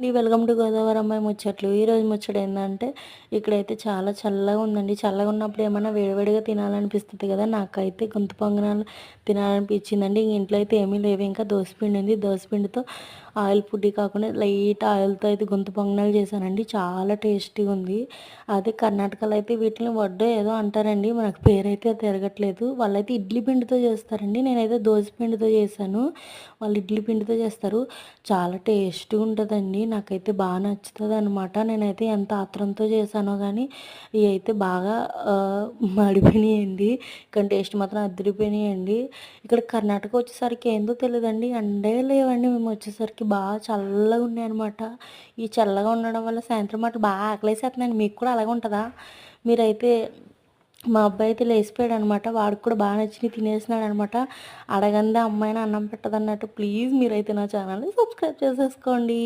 అండి welcome to Godavari అమ్మాయి ముచ్చట్లు. ఈరోజు ముచ్చట ఏంటంటే ఇక్కడైతే చాలా చల్లగా ఉందండి. చల్లగా ఉన్నప్పుడు ఏమైనా వేడివేడిగా తినాలనిపిస్తుంది కదా. నాకైతే గొంతు పొంగనాలు తినాలనిపించిందండి. ఇంట్లో అయితే ఏమీ లేవు. ఇంకా దోసపిండి ఉంది. దోసపిండితో ఆయిల్ ఫుడ్ కాకుండా లైట్ ఆయిల్తో అయితే గొంతు పొంగనాలు చేశానండి. చాలా టేస్టీగా ఉంది. అదే కర్ణాటకలో అయితే వీటిని వడ్డో ఏదో అంటారండి. మనకు పేరైతే తిరగట్లేదు. వాళ్ళైతే ఇడ్లీ పిండితో చేస్తారండి. నేనైతే దోశ పిండితో చేశాను. వాళ్ళు ఇడ్లీ పిండితో చేస్తారు. చాలా టేస్ట్గా ఉంటుందండి. నాకైతే బాగా నచ్చుతుంది అనమాట నేనైతే ఎంత ఆత్రంతో చేశానో కానీ ఇవి అయితే బాగా మడిపోయినాయండి. కానీ టేస్ట్ మాత్రం అదిరిపోయినాయండి. ఇక్కడ కర్ణాటక వచ్చేసరికి ఏందో తెలియదండి ఎండే లేవండి. మేము వచ్చేసరికి బాగా చల్లగా ఉన్నాయి అనమాట ఈ చల్లగా ఉండడం వల్ల సాయంత్రం మాట బాగా ఆకలేసేస్తున్నాయండి మీకు కూడా అలాగే ఉంటుందా? మీరైతే మా అబ్బాయి అయితే లేచిపోయాడు అనమాట వాడికి కూడా బాగా నచ్చి తినేసినాడు అనమాట అడగందే అమ్మాయిని అన్నం పెట్టదన్నట్టు. ప్లీజ్ మీరైతే నా ఛానల్ని సబ్స్క్రైబ్ చేసేసుకోండి.